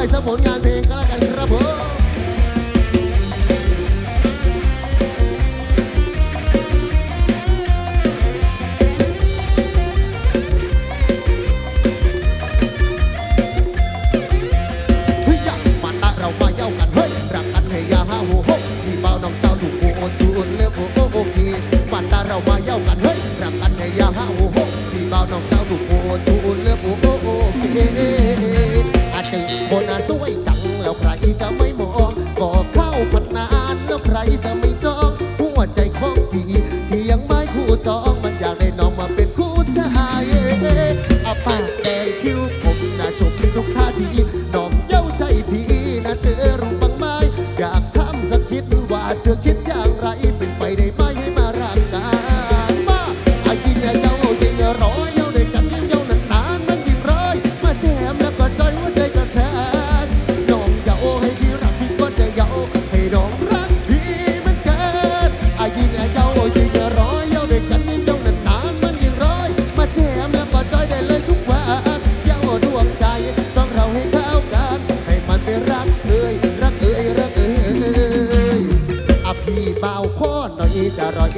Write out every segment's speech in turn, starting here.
ให้สักผลงานเพลงก็แล้วกันครับผมเรามาเย้ากันเฮ้ยรักกันในยาห้าโอ้โหพี่เบ่าวน้องสาวถูกโอ้ทุกคนเลือกโอ้โหโอ้โหโอ้โค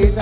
ጌታ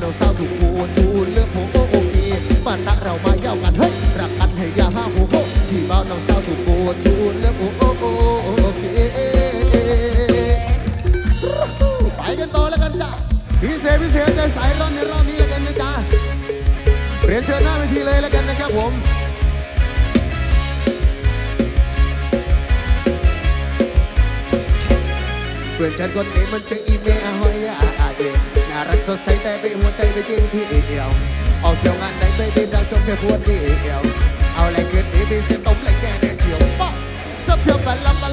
เนาเศร้าถูกกูจูเลือกโหโอโอกีปาตะเรามาเย้ากันเฮ้ยรักกันให้ยาห้าโหโหพี่เบาเนาเศร้าถูกกูจูนเลือกโหโอโอโอเคไปกันต่อแล้วกันจ้ะพิเศษพิเศษในสายร้อนในรอบนี้แล้วกันนะจ๊ะเรียนเชิญหน้าเวทีเลยแล้วกันนะครับผมเพื่อนฉันคนนี้มันจะอีเมลหอย รักสดใสแต่ไปหัวใจไปจริงพี่เดียว ออกเที่ยวงานไหนไปบีบดังจมแค่พวดเดียว เอาแรงเงินนี้ไปเสียตบแรงแกได้เฉียวป๊อกสับเพียวกันลำ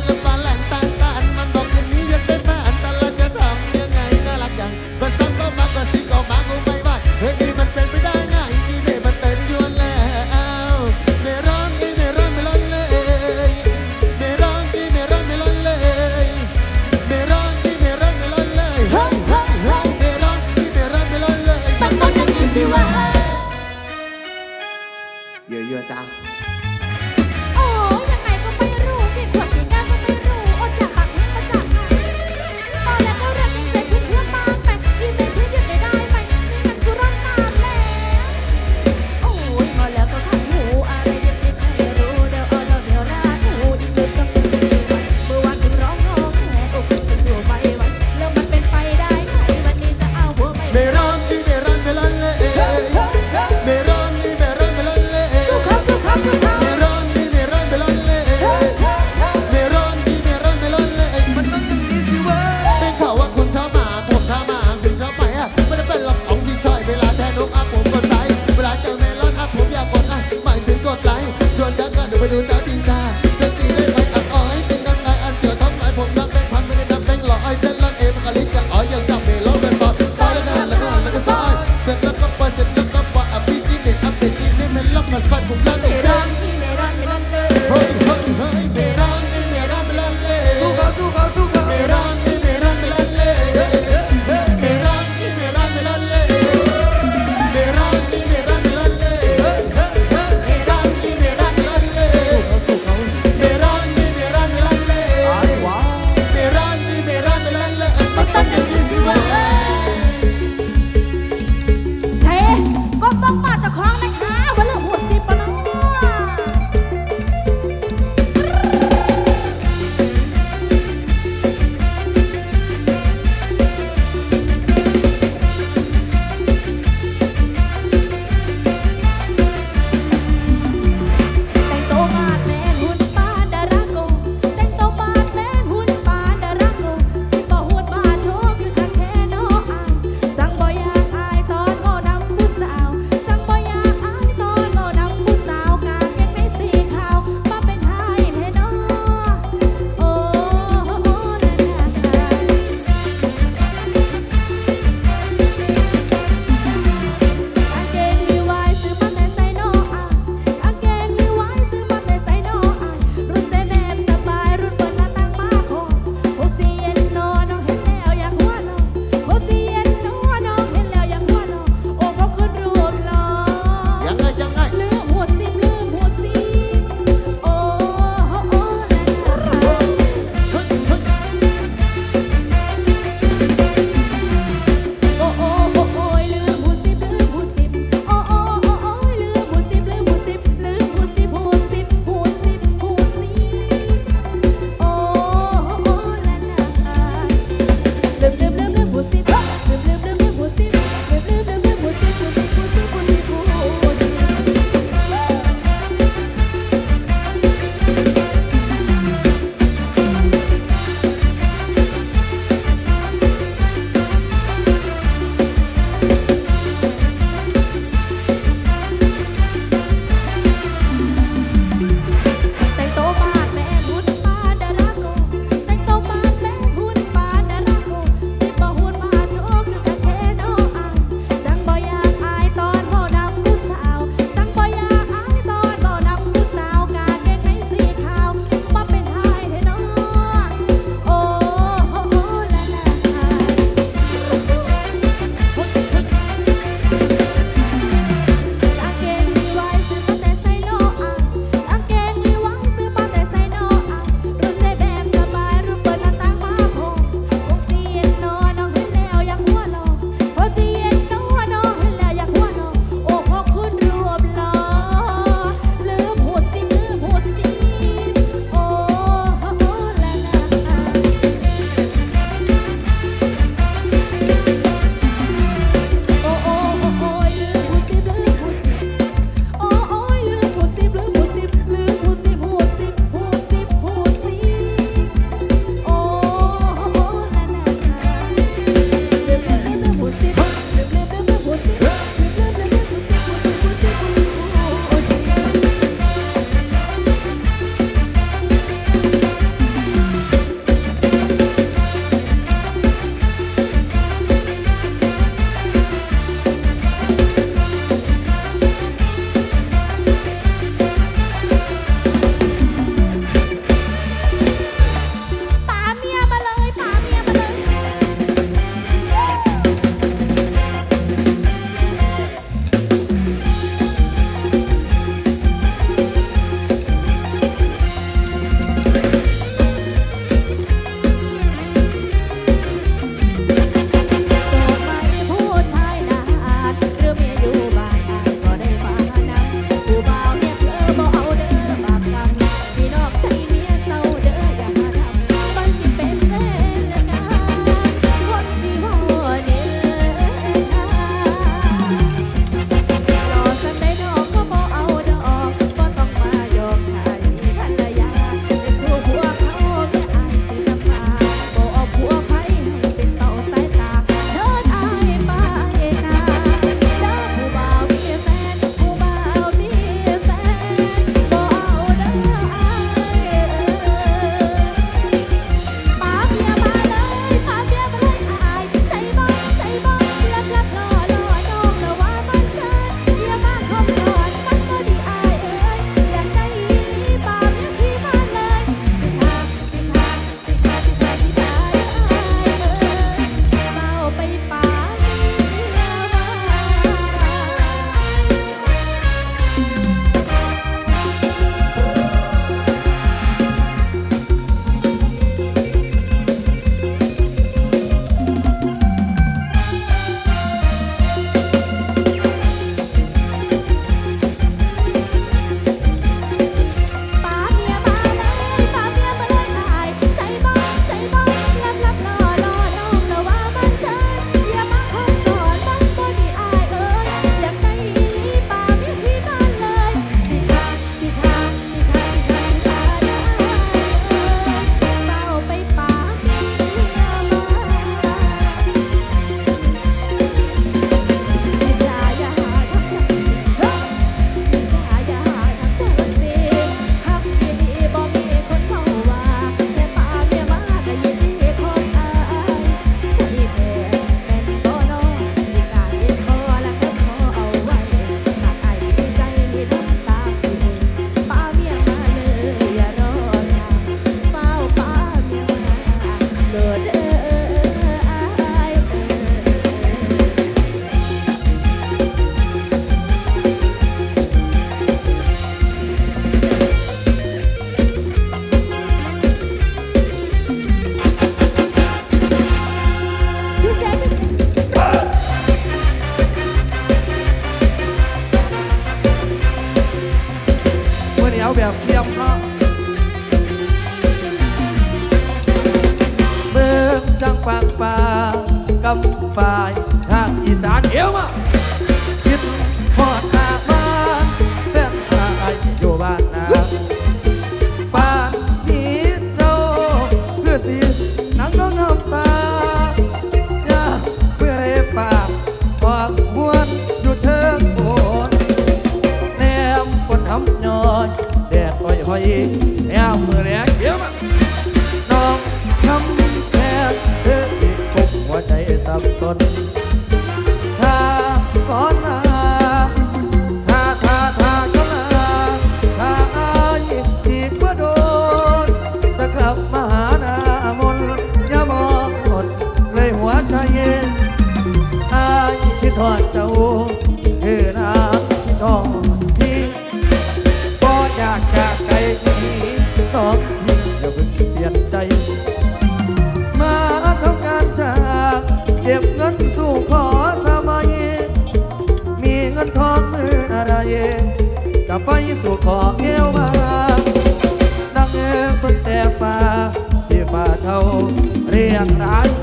correr atrás.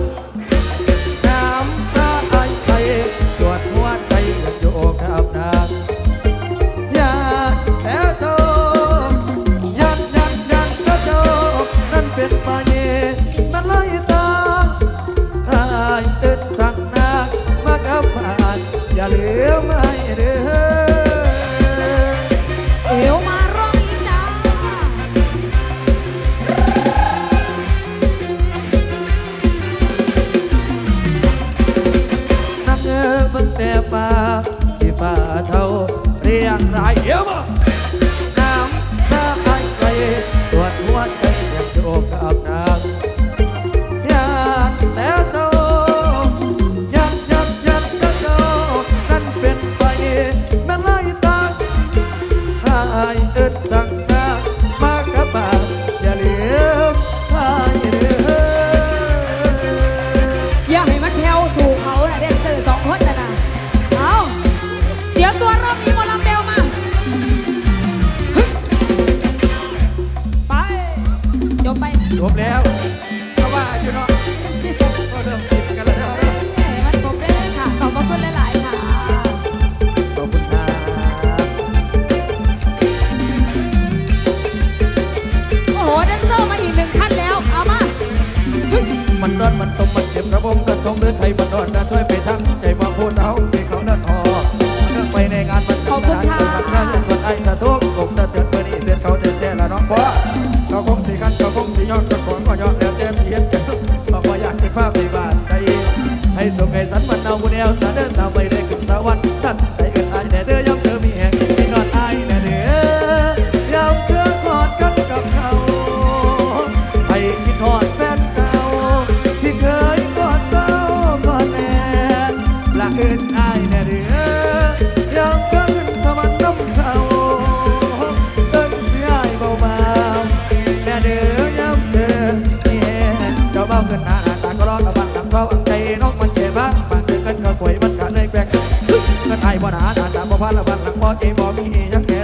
โอกับน้ำ อนนะช่วยไปทั้งใจว่าพูดเอาสิเขาหน้าทอนั่งไปในงานมันขอบคุณนั่งกดไอ้สะทุกลมสะเทือนเมื่อนี้เสด็จเขาเดินแย่ละน้องพ่อเขาคงสิกันเขาคงสิยอดกระของก็ยอดแล้วเต็มเพียนบอกว่อยากที่ภาพในบ้านใจให้สุขให้สันมันเอาบุญเอวใส่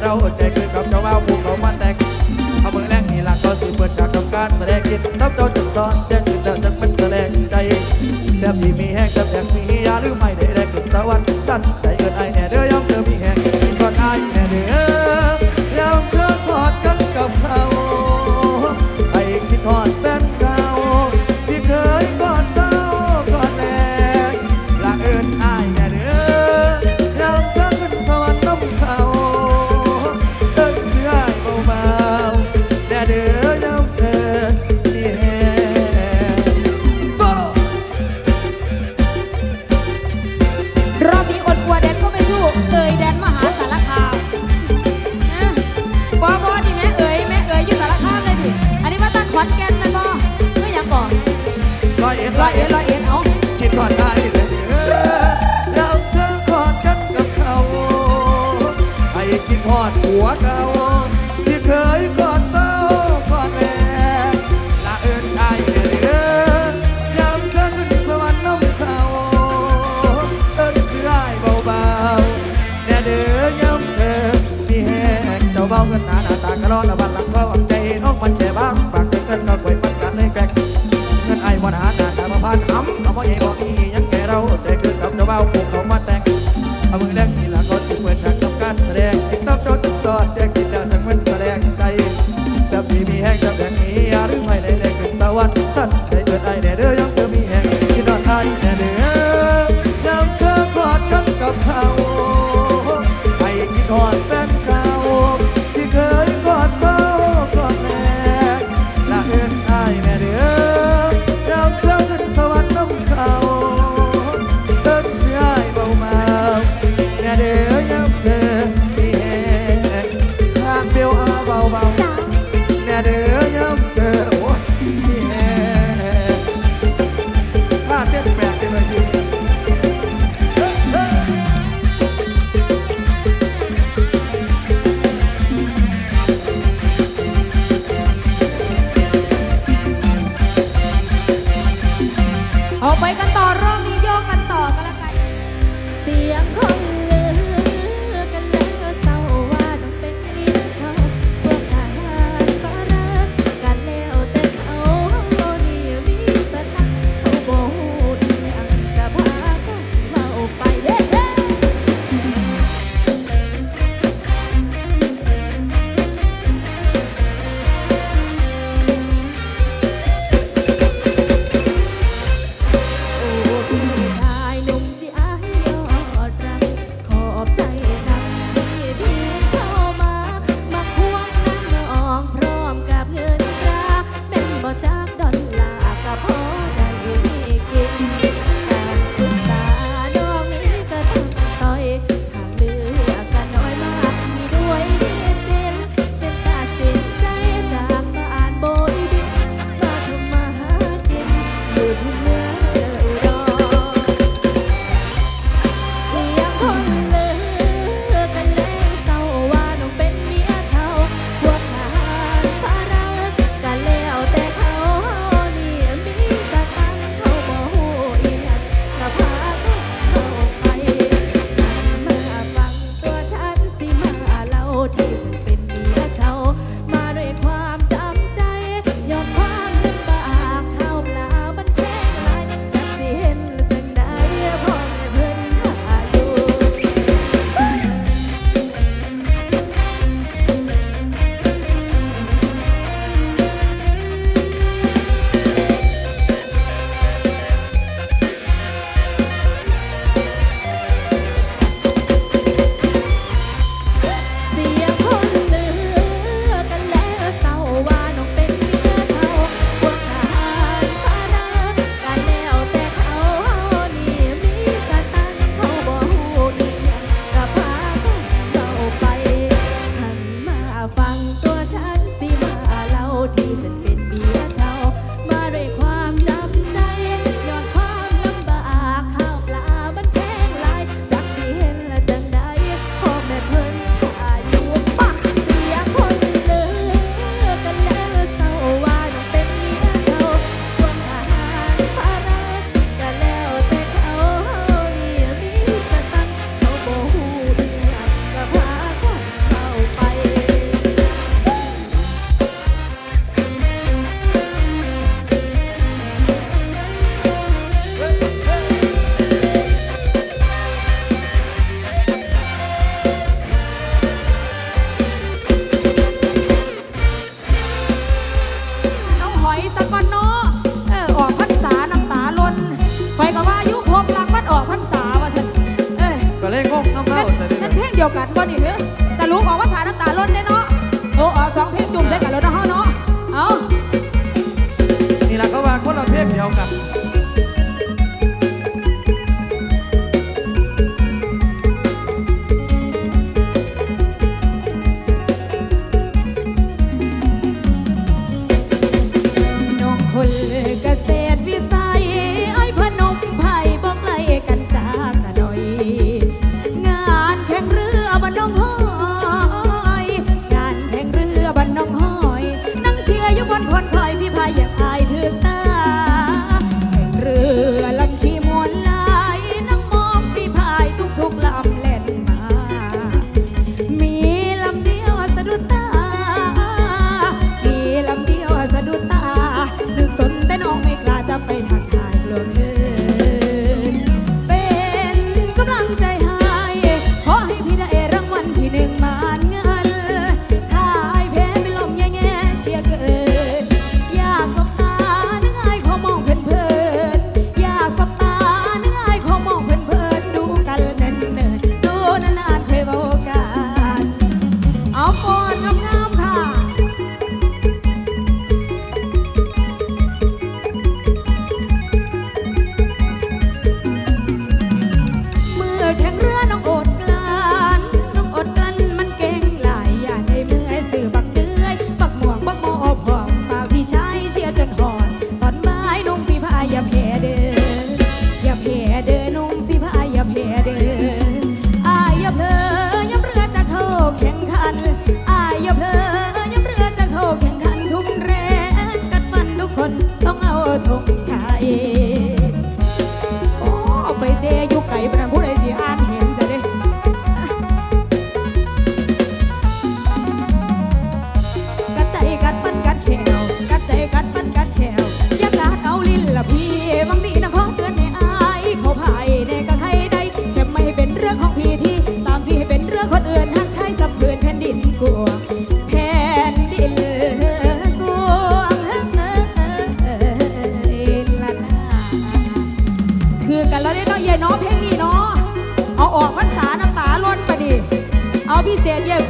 เขาใจคือกับเจ้าว่าผู้เขามาแตกเอาเมืองแรงนี่ล่ะก็สืบเปิดจากกรรมการแสดงกินทับเจ้าจุดซ้อนเจ้นจุดเจ้าจะเป็นแสดงใจแซ่บที่มีแห้งแซ่บแางมียาหรือไม่ได้แรงกลิ่นสวรรค์สั้น พอดหัวเก่า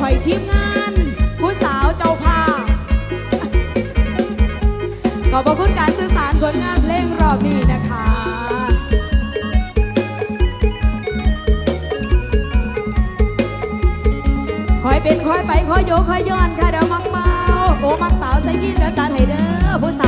ข่อยทีมงานผู้สาวเจ้าภาพขอบพระคุณการสื่อสารผลงานเพลงรอบนี้นะคะคอยเป็นคอยไปคอยโยคอยย้อนค่ะเดี๋ยวมักเมาโอ้มักสาวใส่ยินแล้วจัดให้เด้อผู้สาว